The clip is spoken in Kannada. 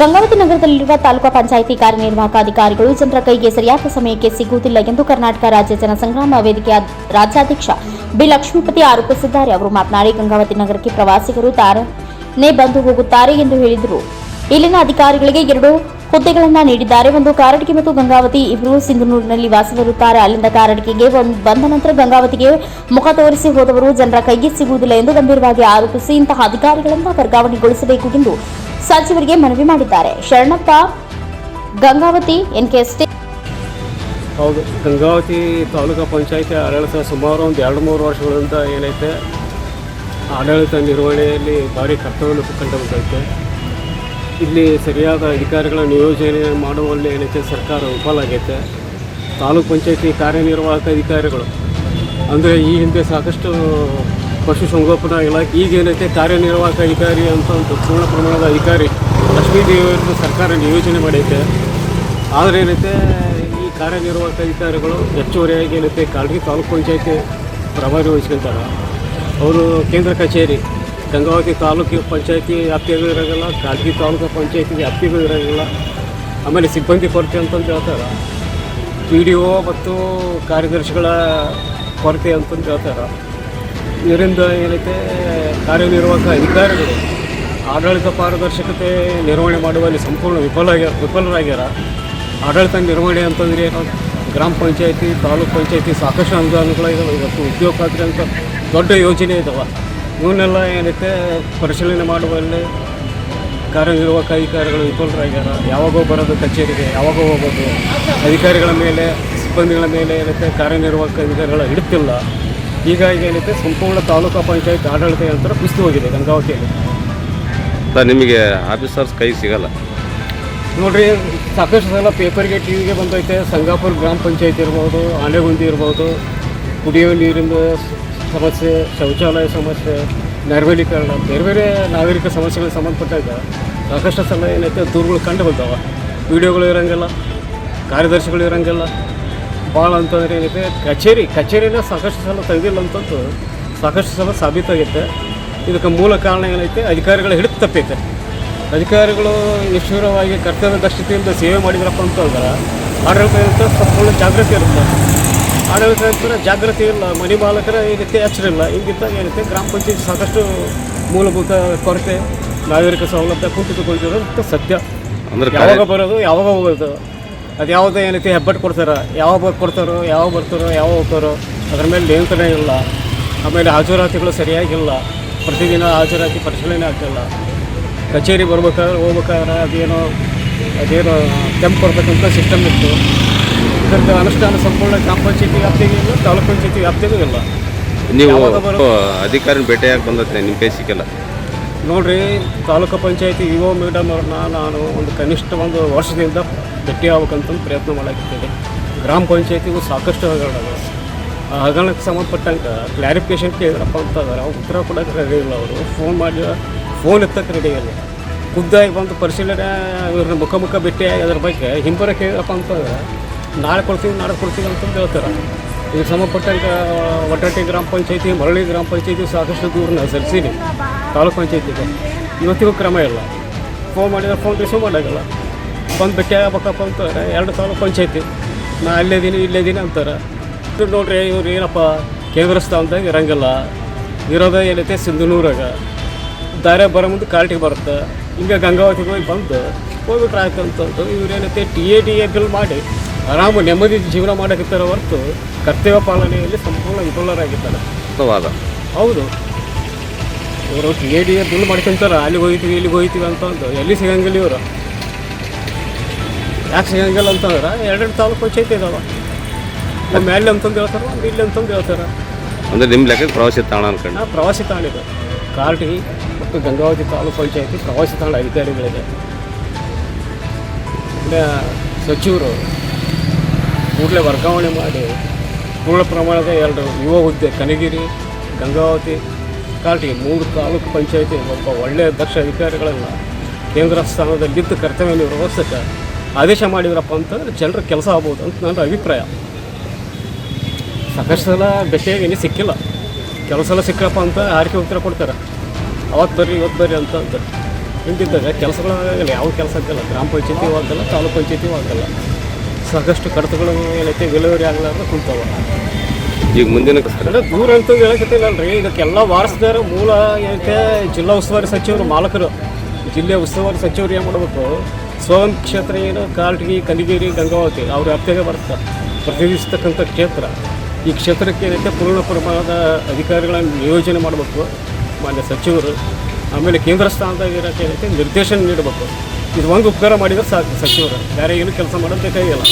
ಗಂಗಾವತಿ ನಗರದಲ್ಲಿರುವ ತಾಲೂಕಾ ಪಂಚಾಯಿತಿ ಕಾರ್ಯನಿರ್ವಾಹಕ ಅಧಿಕಾರಿಗಳು ಜನರ ಕೈಗೆ ಸರಿಯಾದ ಸಮಯಕ್ಕೆ ಸಿಗುವುದಿಲ್ಲ ಎಂದು ಕರ್ನಾಟಕ ರಾಜ್ಯ ಜನಸಂಗ್ರಾಮ ವೇದಿಕೆಯ ರಾಜ್ಯಾಧ್ಯಕ್ಷ ಬಿ. ಲಕ್ಷ್ಮೀಪತಿ ಆರೋಪಿಸಿದ್ದಾರೆ. ಅವರು ಮಾತನಾಡಿ, ಗಂಗಾವತಿ ನಗರಕ್ಕೆ ಪ್ರವಾಸಿಗರು ತಾರನೇ ಬಂದು ಹೋಗುತ್ತಾರೆ ಎಂದು ಹೇಳಿದರು. ಇಲ್ಲಿನ ಅಧಿಕಾರಿಗಳಿಗೆ ಎರಡು ಹುದ್ದೆಗಳನ್ನು ನೀಡಿದ್ದಾರೆ. ಒಂದು ಕಾರಡಿಗೆ ಮತ್ತು ಗಂಗಾವತಿ ಇಬ್ಬರು ಸಿಂಧನೂರಿನಲ್ಲಿ ವಾಸವಿರುತ್ತಾರೆ ಅಲ್ಲಿಂದ ಕಾರಡಿಕೆಗೆ ಬಂದ ನಂತರ ಗಂಗಾವತಿಗೆ ಮುಖ ತೋರಿಸಿ ಹೋದವರು ಜನರ ಕೈಗೆ ಸಿಗುವುದಿಲ್ಲ ಎಂದು ಗಂಭೀರವಾಗಿ ಆರೋಪಿಸಿ, ಇಂತಹ ಅಧಿಕಾರಿಗಳನ್ನು ವರ್ಗಾವಣೆಗೊಳಿಸಬೇಕು ಎಂದು ಸಚಿವರಿಗೆ ಮನವಿ ಮಾಡಿದ್ದಾರೆ. ಶರಣಪ್ಪ, ಗಂಗಾವತಿ ಎನ್ಕೆಎಸ್ಟಿ ಹೌದು, ಗಂಗಾವತಿ ತಾಲೂಕು ಪಂಚಾಯತಿ ಆಡಳಿತ ಸುಮಾರು ಒಂದು ಎರಡು ಮೂರು ವರ್ಷಗಳಿಂದ ಏನೈತೆ, ಆಡಳಿತ ನಿರ್ವಹಣೆಯಲ್ಲಿ ಭಾರಿ ಕರ್ತವ್ಯ ಕಂಡು ಇಲ್ಲಿ ಸರಿಯಾದ ಅಧಿಕಾರಿಗಳ ನಿಯೋಜನೆ ಮಾಡುವಲ್ಲಿ ಏನೈತೆ, ಸರ್ಕಾರ ವಿಫಲ ಆಗೈತೆ. ತಾಲೂಕು ಪಂಚಾಯತಿ ಕಾರ್ಯನಿರ್ವಾಹಕ ಅಧಿಕಾರಿಗಳು, ಅಂದರೆ ಈ ಹಿಂದೆ ಸಾಕಷ್ಟು ಪಶುಸಂಗೋಪನಾ ಇಲಾಖೆ ಈಗೇನೈತೆ ಕಾರ್ಯನಿರ್ವಾಹಕ ಅಧಿಕಾರಿ ಅಂತ ಒಂದು ಪೂರ್ಣ ಪ್ರಮಾಣದ ಅಧಿಕಾರಿ ಲಕ್ಷ್ಮೀ ದೇವಿಯನ್ನು ಸರ್ಕಾರ ನಿಯೋಜನೆ ಮಾಡೈತೆ. ಆದರೆ ಏನೈತೆ, ಈ ಕಾರ್ಯನಿರ್ವಾಹಕ ಅಧಿಕಾರಿಗಳು ಹೆಚ್ಚುವರಿಯಾಗಿ ಏನೈತೆ, ಕಾಲ್ಗಿ ತಾಲೂಕು ಪಂಚಾಯತಿ ಪ್ರಭಾರಿ ವಹಿಸ್ಕೊಳ್ತಾರೆ ಅವರು ಕೇಂದ್ರ ಕಚೇರಿ, ಗಂಗಾವತಿ ತಾಲೂಕು ಪಂಚಾಯತಿ ವ್ಯಾಪ್ತಿಯಾಗೂ ಇರೋಂಗಿಲ್ಲ ಖಾಸಗಿ ತಾಲೂಕು ಪಂಚಾಯತಿ ವ್ಯಾಪ್ತಿಗೂ ಇರೋಂಗಿಲ್ಲ. ಆಮೇಲೆ ಸಿಬ್ಬಂದಿ ಕೊರತೆ ಅಂತಂದು ಹೇಳ್ತಾರೆ. ಪಿ ಡಿ ಒ ಮತ್ತು ಕಾರ್ಯದರ್ಶಿಗಳ ಕೊರತೆ ಅಂತಂದು ಹೇಳ್ತಾರೆ. ಇದರಿಂದ ಏನೈತೆ, ಕಾರ್ಯನಿರ್ವಾಹಕ ಅಧಿಕಾರಿಗಳು ಆಡಳಿತ ಪಾರದರ್ಶಕತೆ ನಿರ್ವಹಣೆ ಮಾಡುವಲ್ಲಿ ಸಂಪೂರ್ಣ ವಿಫಲ ವಿಫಲರಾಗ್ಯಾರ. ಆಡಳಿತ ನಿರ್ವಹಣೆ ಅಂತಂದರೆ ಏನು ಗ್ರಾಮ ಪಂಚಾಯತಿ, ತಾಲೂಕು ಪಂಚಾಯತಿ ಸಾಕಷ್ಟು ಅನುದಾನಗಳು ಇದಾವೆ. ಇವತ್ತು ಉದ್ಯೋಗ ಖಾತ್ರಿ ಅಂತ ದೊಡ್ಡ ಯೋಜನೆ ಇದಾವೆ. ಇವನ್ನೆಲ್ಲ ಏನೈತೆ, ಪರಿಶೀಲನೆ ಮಾಡುವಲ್ಲಿ ಕಾರ್ಯನಿರ್ವಾಹಕ ಅಧಿಕಾರಿಗಳು ವಿಫಲರಾಗ್ಯಾರ. ಯಾವಾಗೋ ಬರೋದು ಕಚೇರಿಗೆ, ಯಾವಾಗೋ ಹೋಗೋದು. ಅಧಿಕಾರಿಗಳ ಮೇಲೆ, ಸಿಬ್ಬಂದಿಗಳ ಮೇಲೆ ಏನೈತೆ, ಕಾರ್ಯನಿರ್ವಾಹಕ ಅಧಿಕಾರಿಗಳ ಹಿಡುತ್ತಿಲ್ಲ ಹೀಗಾಗಿ ಏನಿದೆ ಸಂಪೂರ್ಣ ತಾಲೂಕು ಪಂಚಾಯತ್ ಆಡಳಿತ ಯಂತ್ರ ಕುಸಿದು ಹೋಗಿದೆ ಗಂಗಾವತಿಯಲ್ಲಿ. ಸರ್ ನಿಮಗೆ ಆಫೀಸರ್ಸ್ ಕೈ ಸಿಗಲ್ಲ. ನೋಡ್ರಿ ಸಾಕಷ್ಟು ಸಲ ಪೇಪರ್ಗೆ ಟಿ ವಿಗೆ ಬಂದೈತೆ ಸಂಗಾಪುರ ಗ್ರಾಮ ಪಂಚಾಯತ್ ಇರ್ಬೋದು ಆನೆಗುಂದಿ ಇರ್ಬೋದು ಕುಡಿಯುವ ನೀರಿನ ಸಮಸ್ಯೆ ಶೌಚಾಲಯ ಸಮಸ್ಯೆ ನೈರ್ಮಲೀಕರಣ ಬೇರೆ ಬೇರೆ ನಾಗರಿಕ ಸಮಸ್ಯೆಗಳಿಗೆ ಸಂಬಂಧಪಟ್ಟಾಗ ಸಾಕಷ್ಟು ಸಲ ಏನೈತೆ ದೂರುಗಳು ಕಂಡು ಬಂದಾವ. ವಿಡಿಯೋಗಳು ಇರೋಂಗಿಲ್ಲ ಕಾರ್ಯದರ್ಶಿಗಳು ಇರೋಂಗಿಲ್ಲ. ಭಾಳ ಅಂತಂದ್ರೆ ಏನಿದೆ ಕಚೇರಿ ಕಚೇರಿನ ಸಾಕಷ್ಟು ಸಲ ತೆಗೆದಿಲ್ಲ ಅಂತಂದು ಸಾಕಷ್ಟು ಸಲ ಸಾಬೀತಾಗೈತೆ. ಇದಕ್ಕೆ ಮೂಲ ಕಾರಣ ಏನೈತೆ ಅಧಿಕಾರಿಗಳ ಹಿಡಿದು ತಪ್ಪೈತೆ ಅಧಿಕಾರಿಗಳು ನಿಷ್ಠುರವಾಗಿ ಕರ್ತವ್ಯ ದಕ್ಷತೆಯಿಂದ ಸೇವೆ ಮಾಡಿದ್ರಪ್ಪ ಅಂತಂದ್ರೆ ಆಡಳಿತ ಇರುತ್ತೆ ಸಂಪೂರ್ಣ ಜಾಗೃತಿ ಇರುತ್ತೆ. ಆಡಳಿತ ಜಾಗೃತಿ ಇಲ್ಲ ಮನೆ ಮಾಲಕರ ಈ ರೀತಿ ಎಚ್ಚರ ಇಲ್ಲ. ಹಿಂಗಿದ್ದಾಗ ಏನೈತೆ ಗ್ರಾಮ ಪಂಚಾಯತ್ ಸಾಕಷ್ಟು ಮೂಲಭೂತ ಕೊರತೆ ನಾಗರಿಕ ಸೌಲಭ್ಯ ಕುಂಠಿತಗೊಳ್ತಿರೋದು ಸತ್ಯ. ಅಂದ್ರೆ ಯಾವಾಗ ಬರೋದು ಯಾವಾಗ ಹೋಗೋದು. ಅದು ಯಾವುದೇ ಏನೈತಿ ಹೆಬ್ಬಟ್ಟು ಕೊಡ್ತಾರೆ. ಯಾವಾಗ ಕೊಡ್ತಾರೋ ಯಾವಾಗ ಬರ್ತಾರೋ ಯಾವಾಗ ಹೋಗ್ತಾರೋ ಅದ್ರ ಮೇಲೆ ನಿಯಂತ್ರಣ ಇಲ್ಲ. ಆಮೇಲೆ ಹಾಜರಾತಿಗಳು ಸರಿಯಾಗಿಲ್ಲ ಪ್ರತಿದಿನ ಹಾಜರಾತಿ ಪರಿಶೀಲನೆ ಆಗ್ತಿಲ್ಲ ಕಚೇರಿ ಬರ್ಬೇಕಾದ್ರೆ ಹೋಗ್ಬೇಕಾದ್ರೆ ಅದೇನೋ ಅದೇನೋ ಕೆಂಪು ಕೊಡ್ಬೇಕಂತ ಸಿಸ್ಟಮ್ ಇತ್ತು. ಇದರಿಂದ ಅನುಷ್ಠಾನ ಸಂಪೂರ್ಣ ಗ್ರಾಮ ಪಂಚಾಯತಿ ವ್ಯಾಪ್ತಿಗೂ ಇಲ್ಲ ತಾಲೂಕು ಪಂಚಾಯತಿ ವ್ಯಾಪ್ತಿಗೂ ಇಲ್ಲ. ನೀವು ಅಧಿಕಾರಿನ ಭೇಟಿಯಾಗಿ ಬಂದತ್ತೆ ನಿಮ್ಮ ಕೈ ನೋಡಿರಿ ನೋಡ್ರಿ ತಾಲೂಕು ಪಂಚಾಯತಿ ಇಒ ಮೇಡಮ್ ಅವ್ರನ್ನ ನಾನು ಒಂದು ಕನಿಷ್ಠ ಒಂದು ವರ್ಷದಿಂದ ಭೇಟಿ ಆಗ್ಬೇಕಂತ ಪ್ರಯತ್ನ ಮಾಡಾಕಿದ್ದೇನೆ ಗ್ರಾಮ ಪಂಚಾಯತಿಗೂ ಸಾಕಷ್ಟು ಹಗರಣಗಳು ಆ ಹಗರಣಕ್ಕೆ ಸಂಬಂಧಪಟ್ಟಂಗೆ ಕ್ಲಾರಿಫಿಕೇಶನ್ ಕೇಳಿದ್ರಪ್ಪ ಅಂತಂದ್ರೆ ಉತ್ತರ ಕೊಡೋಕೆ ರೆಡಿ ಇಲ್ಲ ಅವರು. ಫೋನ್ ಮಾಡಿ ಫೋನ್ ಎತ್ತಕ್ಕೆ ರೆಡಿ ಇಲ್ಲ. ಖುದ್ದಾಗಿ ಬಂದು ಪರಿಶೀಲನೆ ಇವ್ರನ್ನ ಮುಖ ಮುಖ ಭೇಟಿ ಅದ್ರ ಬಗ್ಗೆ ಹಿಂಬರ ಕೇಳಿದ್ರಪ್ಪ ಅಂತಂದ್ರೆ ನಾಳೆ ಕೊಡ್ತೀವಿ ನಾಳೆ ಕೊಡ್ತೀವಿ ಅಂತಂದು ಹೇಳ್ತಾರೆ. ಇದಕ್ಕೆ ಸಂಬಂಧಪಟ್ಟಂಗೆ ಒಟ್ಟಟ್ಟಿ ಗ್ರಾಮ ಪಂಚಾಯತಿ, ಮರಳಿ ಗ್ರಾಮ ಪಂಚಾಯತಿ ಸಾಕಷ್ಟು ದೂರನ್ನ ಸರಿಸೀನಿ ತಾಲೂಕು ಪಂಚಾಯತಿಗೆ. ಇವತ್ತಿಗೂ ಕ್ರಮ ಇಲ್ಲ. ಫೋನ್ ಮಾಡಿದ್ರೆ ಫೋನ್ ರಿಸೀವ್ ಮಾಡೋಂಗಿಲ್ಲ ಬಂದು ಭೇಟಿ ಆಗ್ಬೇಕಪ್ಪ ಅಂತಾರೆ. ಎರಡು ಸಾವಿರ ಪಂಚಾಯತಿ. ನಾ ಇಲ್ಲೇ ದಿನ ಅಂತಾರೆ. ಇದು ನೋಡ್ರಿ ಇವ್ರು ಏನಪ್ಪ ಕೇಂದ್ರ ಅಂತ ಇರಂಗಿಲ್ಲ. ಇರೋದೇ ಏನೈತೆ? ಸಿಂಧನೂರಾಗ. ದಾರೆ ಬರೋ ಮುಂದೆ ಕಾಲ್ಟಿಗೆ ಬರುತ್ತೆ. ಹಿಂಗೆ ಗಂಗಾವತಿಗೆ ಹೋಗಿ ಬಂದು ಹೋಗ್ಬಿಟ್ರೆ ಆಯ್ತು ಅಂತಂದು ಇವ್ರು ಏನೈತೆ? T A T A bill ಮಾಡಿ ಆರಾಮ ನೆಮ್ಮದಿ ಜೀವನ ಮಾಡೋಕ್ಕಿರ್ತಾರೆ ಹೊರತು ಕರ್ತವ್ಯ ಪಾಲನೆಯಲ್ಲಿ ಸಂಪೂರ್ಣ ವಿಫಲರಾಗಿದ್ದಾರೆ. ವಾದ. ಹೌದು. ಇವರು T A D A bill ಮಾಡ್ಕೊಂತಾರೆ. ಅಲ್ಲಿಗೆ ಹೋಗ್ತೀವಿ ಇಲ್ಲಿಗೆ ಹೋಗ್ತೀವಿ ಅಂತಂದು. ಎಲ್ಲಿ ಸಿಗಂಗಿಲ್ಲ ಇವರು. ಯಾಕೆ ಸಿಗಂಗಿಲ್ಲ ಅಂತಂದ್ರೆ ಎರಡೆರಡು ತಾಲೂಕು ಪಂಚಾಯತಿ ಇದಾವೆ. ನಮ್ಮ ಅಲ್ಲಿ ಅಂತಂದು ಹೇಳ್ತಾರೆ ಒಂದು ಇಲ್ಲಿ ಅಂತಂದು ಹೇಳ್ತಾರೆ. ಅಂದರೆ ನಿಮ್ಮ ಲೆಕ್ಕ ಪ್ರವಾಸಿ ತಾಣ ಅನ್ಕೊಂಡು ಪ್ರವಾಸಿ ತಾಣ ಇದೆ. ಕಾರ್ಟಿ ಮತ್ತು ಗಂಗಾವತಿ ತಾಲೂಕು ಪಂಚಾಯತಿ ಪ್ರವಾಸಿ ತಾಣ ಅಧಿಕಾರಿಗಳಿದೆ. ಇಲ್ಲ ಸಚಿವರು ಕೂಡಲೇ ವರ್ಗಾವಣೆ ಮಾಡಿ ಪೂರ್ಣ ಪ್ರಮಾಣದ ಎರಡು ಯುವ ಹುದ್ದೆ ಕನಗಿರಿ ಗಂಗಾವತಿ ಕಾರ್ಟಿ ಮೂರು ತಾಲೂಕು ಪಂಚಾಯತಿ ಒಬ್ಬ ಒಳ್ಳೆಯ ದಕ್ಷ ಅಧಿಕಾರಿಗಳನ್ನು ಕೇಂದ್ರ ಸ್ಥಾನದಲ್ಲಿದ್ದು ಕರ್ತವ್ಯ ನಿರ್ವಹಿಸಕ್ಕೆ ಆದೇಶ ಮಾಡಿದ್ರಪ್ಪ ಅಂತಂದ್ರೆ ಜನರ ಕೆಲಸ ಆಗ್ಬೋದು ಅಂತ ನನ್ನ ಅಭಿಪ್ರಾಯ. ಸಾಕಷ್ಟು ಸಲ ಭೇಟಿಯಾಗಿ ಇನ್ನೂ ಸಿಕ್ಕಿಲ್ಲ. ಕೆಲಸ ಎಲ್ಲ ಸಿಕ್ಕಪ್ಪ ಅಂತ ಆರಿಕೆ ಉತ್ತರ ಕೊಡ್ತಾರೆ. ಅವತ್ತು ಬರ್ರಿ ಇವತ್ತು ಬರ್ರಿ ಅಂತ ಅಂತ ಹಿಂದಿದ್ದಾಗ ಕೆಲಸಗಳು ಆಗಲ್ಲ ಯಾವ ಕೆಲಸ ಆಗಲ್ಲ. ಗ್ರಾಮ ಪಂಚಾಯತಿ ಆಗಲ್ಲ ತಾಲೂಕು ಪಂಚಾಯತಿ ಆಗಲ್ಲ ಸಾಕಷ್ಟು ಕಡತಗಳು ಏನೈತೆ ಡೆಲಿವರಿ ಆಗಲಾರ್ದು ಕುಂತಾವ. ಈಗ ಮುಂದಿನ ಕಡೆ ದೂರ ಅಂತ ಹೇಳಕತ್ತಿಲ್ಲಲ್ರಿ ಇದಕ್ಕೆಲ್ಲ ವಾರಸ್ದಾರ ಮೂಲ ಏನೈತೆ ಜಿಲ್ಲಾ ಉಸ್ತುವಾರಿ ಸಚಿವರು ಮಾಲಕರು ಜಿಲ್ಲೆ ಉಸ್ತುವಾರಿ ಸಚಿವರು ಏನು ಮಾಡಬೇಕು? ಸ್ವಯಂ ಕ್ಷೇತ್ರ ಏನು ಕಾರಟಗಿ ಕಲಿಗೇರಿ ಗಂಗಾವತಿ, ಅವ್ರ ವ್ಯಾಪ್ತಿಗೆ ಬರ್ತಾರೆ ಪ್ರತಿನಿಧಿಸ್ತಕ್ಕಂಥ ಕ್ಷೇತ್ರ. ಈ ಕ್ಷೇತ್ರಕ್ಕೆ ಏನೈತೆ, ಪೂರ್ಣ ಪ್ರಮಾಣದ ಅಧಿಕಾರಿಗಳನ್ನು ನಿಯೋಜನೆ ಮಾಡಬೇಕು, ಮಾನ್ಯ ಸಚಿವರು. ಆಮೇಲೆ ಕೇಂದ್ರ ಸ್ಥಾನದಾಗ ಇರೋಕ್ಕೆ ಏನೈತೆ, ನಿರ್ದೇಶನ ನೀಡಬೇಕು. ಇದು ಒಂದು ಉಪಕಾರ ಮಾಡಿದರೆ ಸಾಕು ಸಚಿವರು. ಬೇರೆ ಏನು ಕೆಲಸ ಮಾಡೋದು ಬೇಕಾಗಿಲ್ಲ